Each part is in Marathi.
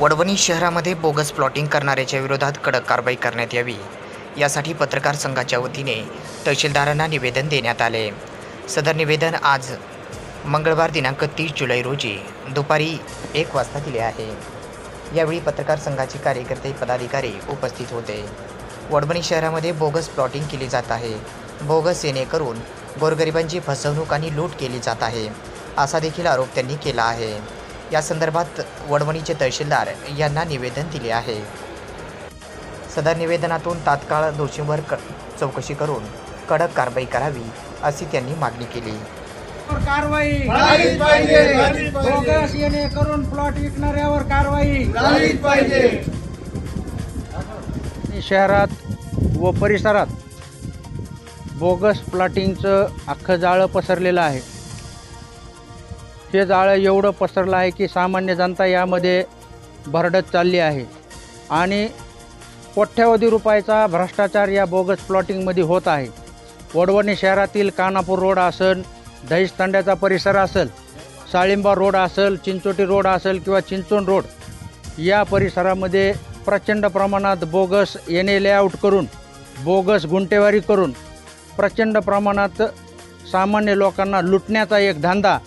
वडवणी शहरामध्ये बोगस प्लॉटिंग करणाऱ्याच्या विरोधात कडक कारवाई करण्यात यावी. यासाठी पत्रकार संघाच्या वतीने तहसीलदारांना निवेदन देण्यात आले. सदर निवेदन आज मंगळवार दिनांक तीस जुलै रोजी दुपारी एक वाजता दिले आहे. यावेळी पत्रकार संघाचे कार्यकर्ते पदाधिकारी उपस्थित होते. वडवणी शहरामध्ये बोगस प्लॉटिंग केली जात आहे. बोगस येणे करून गोरगरिबांची फसवणूक आणि लूट केली जात आहे असा देखील आरोप त्यांनी केला आहे. या संदर्भात वडवणीचे तहसीलदार यांना निवेदन दिले आहे. सदर निवेदनातून तात्काळ दोषींवर क चौकशी करून कडक कारवाई करावी अशी त्यांनी मागणी केली. कारवाई. बोगस येणे करून प्लॉट विकणाऱ्यावर कारवाई. पाहिजे. शहरात व परिसरात बोगस प्लॉटिंगचं अख्खं जाळं पसरलेलं आहे. हे जाळं एवढं पसरलं आहे की सामान्य जनता यामध्ये भरडत चालली आहे. आणि कोट्यावधी रुपयाचा भ्रष्टाचार या बोगस प्लॉटिंगमध्ये होत आहे. वडवणी शहरातील कानापूर रोड असेल दहीसतांड्याचा परिसर असेल साळिंबा रोड असेल चिंचोटी रोड असेल किंवा चिंचोण रोड या परिसरामध्ये प्रचंड प्रमाणात बोगस येणे लेआउट करून बोगस गुंटेवारी करून प्रचंड प्रमाणात सामान्य लोकांना लुटण्याचा एक धंदा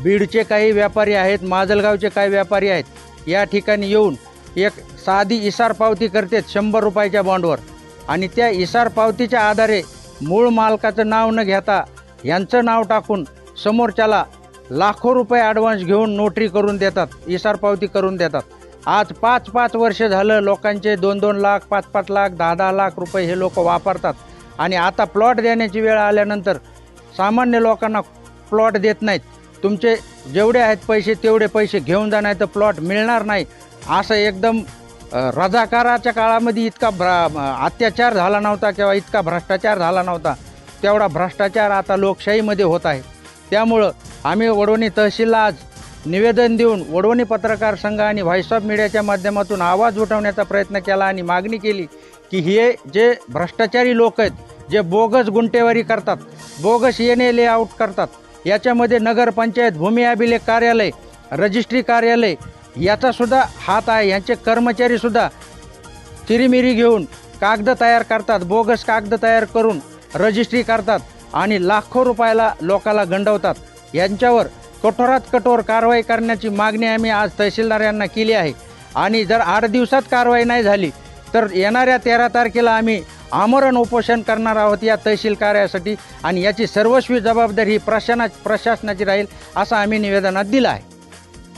बीडचे काही व्यापारी आहेत माजलगावचे काही व्यापारी आहेत. या ठिकाणी येऊन एक साधी इसार पावती करतात शंभर रुपयाच्या बॉन्डवर. आणि त्या इसार पावतीच्या आधारे मूळ मालकाचं नाव न घेता यांचं नाव टाकून समोरच्याला लाखो रुपये ॲडव्हान्स घेऊन नोटरी करून देतात इसार पावती करून देतात. आज पाच पाच वर्ष झालं लोकांचे दोन दोन लाख पाच पाच लाख दहा दहा लाख रुपये हे लोक वापरतात. आणि आता प्लॉट देण्याची वेळ आल्यानंतर सामान्य लोकांना प्लॉट देत नाहीत. तुमचे जेवढे आहेत पैसे तेवढे पैसे घेऊन जा नाही तर प्लॉट मिळणार नाही. असं एकदम रजाकाराच्या काळामध्ये इतका भ्र अत्याचार झाला नव्हता किंवा इतका भ्रष्टाचार झाला नव्हता. तेवढा भ्रष्टाचार आता लोकशाहीमध्ये होत आहे. त्यामुळं आम्ही वडवणी तहसीलला आज निवेदन देऊन वडवणी पत्रकार संघ आणि व्हॉइस ऑफ मीडियाच्या माध्यमातून आवाज उठवण्याचा प्रयत्न केला आणि मागणी केली की हे जे भ्रष्टाचारी लोक आहेत जे बोगस गुंटेवारी करतात बोगस येणे लेआउट करतात याच्यामध्ये नगरपंचायत भूमी अभिलेख कार्यालय रजिस्ट्री कार्यालय याचासुद्धा हात आहे. यांचे कर्मचारीसुद्धा चिरीमिरी घेऊन कागद तयार करतात बोगस कागद तयार करून रजिस्ट्री करतात आणि लाखो रुपयाला लोकाला गंडवतात. यांच्यावर कठोरात कठोर कारवाई करण्याची मागणी आम्ही आज तहसीलदार यांना केली आहे. आणि जर आठ दिवसात कारवाई नाही झाली तर येणाऱ्या तेरा तारखेला आम्ही आमरण उपोषण करणार आहोत या तहसील कार्यासाठी आणि याची सर्वस्वी जबाबदारी ही प्रशाना प्रशासनाची राहील असं आम्ही निवेदनात दिलं आहे.